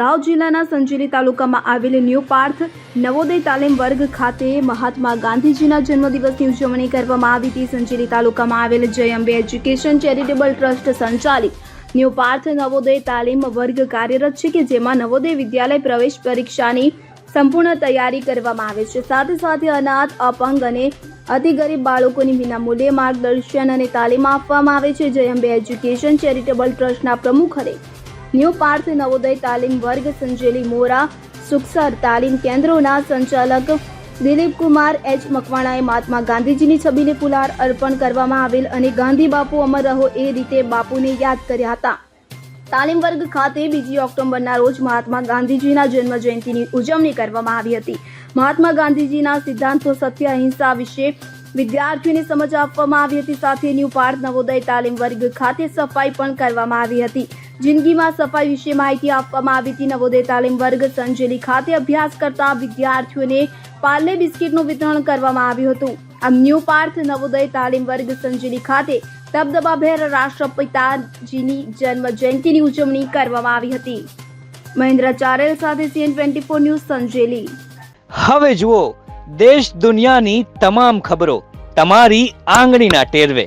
દાહોદ જિલ્લાના સંજેલી તાલુકામાં આવેલ ન્યૂ પાર્થ નવોદય તાલીમ વર્ગ ખાતે મહાત્મા ગાંધીજીના જન્મદિવસની ઉજવણી કરવામાં આવી હતી. સંજેલી તાલુકામાં આવેલ Jay Ambe education charitable trust સંચાલિત ન્યૂ પાર્થ નવોદય તાલીમ વર્ગ કાર્યરત છે કે જેમાં નવોદય વિદ્યાલય પ્રવેશ પરીક્ષાની સંપૂર્ણ તૈયારી કરવામાં આવે છે. સાથે સાથે અનાથ, અપંગ અને અતિ ગરીબ બાળકોની વિનામૂલ્યે માર્ગદર્શન અને તાલીમ આપવામાં આવે છે. જય અંબે એજ્યુકેશન ચેરિટેબલ ટ્રસ્ટના પ્રમુખ અને ન્યૂ પાર્થ નવોદય તાલીમ વર્ગ, સંજેલી મોરા, સુખસર તાલીમ કેન્દ્રોના સંચાલક દિલીપ કુમાર, એચ. મકવાણાએ મહાત્મા ગાંધીજીની છબીને ફુલાર અર્પણ કરવામાં આવેલ અને ગાંધી બાપુ અમર રહો એ રીતે બાપુને યાદ કર્યા હતા. તાલીમ વર્ગ ખાતે બીજી ઓક્ટોબરના રોજ મહાત્મા ગાંધીજીના જન્મ જયંતિની ઉજવણી કરવામાં આવી હતી. મહાત્મા ગાંધીજીના સિદ્ધાંતો સત્ય, અહિંસા વિશે વિદ્યાર્થીઓને સમજ આપવામાં આવી હતી. સાથે ન્યૂ પાર્થ નવોદય તાલીમ વર્ગ ખાતે સફાઈ પણ કરવામાં આવી હતી. જિંદગીમાં સફાઈ વિશે માહિતી આપવામાં આવી હતી. નવોદય તાલીમ વર્ગ સંજેલી ખાતે અભ્યાસ કરતા વિદ્યાર્થીઓને પાર્લે બિસ્કિટનું વિતરણ કરવામાં આવ્યું હતું. આમ ન્યૂ પાર્થ નવોદય તાલીમ વર્ગ સંજેલી ખાતે દબદબાભેર રાષ્ટ્રપિતાજીની જન્મ જયંતિની ઉજવણી કરવામાં આવી હતી. મહેન્દ્ર ચારેલ સાથે CN twenty four news Sanjeli. હવે જુઓ, દેશ દુનિયાની તમામ ખબરો, તમારી આંગળીના ટેરવે.